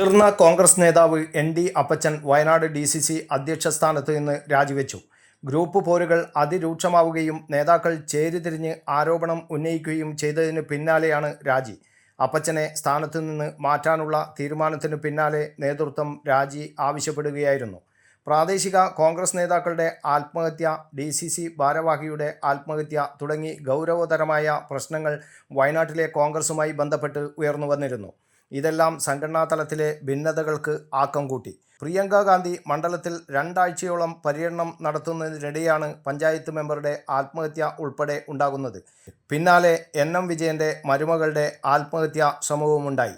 മുതിർന്ന കോൺഗ്രസ് നേതാവ് N D Appachan Wayanad D C C അധ്യക്ഷ സ്ഥാനത്ത് നിന്ന് രാജിവെച്ചു. ഗ്രൂപ്പ് പോരുകൾ അതിരൂക്ഷമാവുകയും നേതാക്കൾ ചേരിതിരിഞ്ഞ് ആരോപണം ഉന്നയിക്കുകയും ചെയ്തതിന് പിന്നാലെയാണ് രാജി. അപ്പച്ചനെ സ്ഥാനത്തു നിന്ന് മാറ്റാനുള്ള തീരുമാനത്തിന് പിന്നാലെ നേതൃത്വം രാജി ആവശ്യപ്പെടുകയായിരുന്നു. പ്രാദേശിക കോൺഗ്രസ് നേതാക്കളുടെ ആത്മഹത്യ ഡി സി സി ഭാരവാഹിയുടെ ആത്മഹത്യ തുടങ്ങി ഗൗരവതരമായ പ്രശ്നങ്ങൾ വയനാട്ടിലെ കോൺഗ്രസുമായി ബന്ധപ്പെട്ട് ഉയർന്നു വന്നിരുന്നു ഇതെല്ലാം സംഘടനാ തലത്തിലെ ഭിന്നതകൾക്ക് ആക്കം കൂട്ടി. പ്രിയങ്ക ഗാന്ധി മണ്ഡലത്തിൽ രണ്ടാഴ്ചയോളം പര്യടനം നടത്തുന്നതിനിടെയാണ് പഞ്ചായത്ത് മെമ്പറുടെ ആത്മഹത്യ ഉൾപ്പെടെ ഉണ്ടാകുന്നത്. പിന്നാലെ എൻ എം വിജയന്റെ മരുമകളുടെ ആത്മഹത്യാ ശ്രമവുമുണ്ടായി.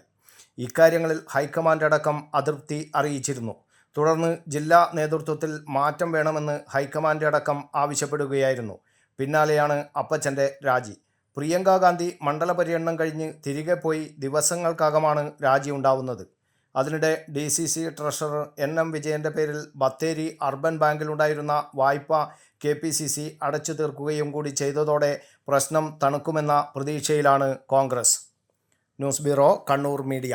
ഇക്കാര്യങ്ങളിൽ ഹൈക്കമാൻഡ് അടക്കം അതൃപ്തി അറിയിച്ചിരുന്നു. തുടർന്ന് ജില്ലാ നേതൃത്വത്തിൽ മാറ്റം വേണമെന്ന് ഹൈക്കമാൻഡ് അടക്കം ആവശ്യപ്പെടുകയായിരുന്നു. പിന്നാലെയാണ് അപ്പച്ചന്റെ രാജി. പ്രിയങ്ക ഗാന്ധി മണ്ഡല പര്യടനം കഴിഞ്ഞ് തിരികെ പോയി ദിവസങ്ങൾക്കകമാണ് രാജി ഉണ്ടാവുന്നത്. അതിനിടെ D C C treasurer N M വിജയന്റെ പേരിൽ ബത്തേരി അർബൻ ബാങ്കിലുണ്ടായിരുന്ന വായ്പ കെ പി സി സി അടച്ചു തീർക്കുകയും കൂടി ചെയ്തതോടെ പ്രശ്നം തണുക്കുമെന്ന പ്രതീക്ഷയിലാണ് Congress. News bureau Kannur media.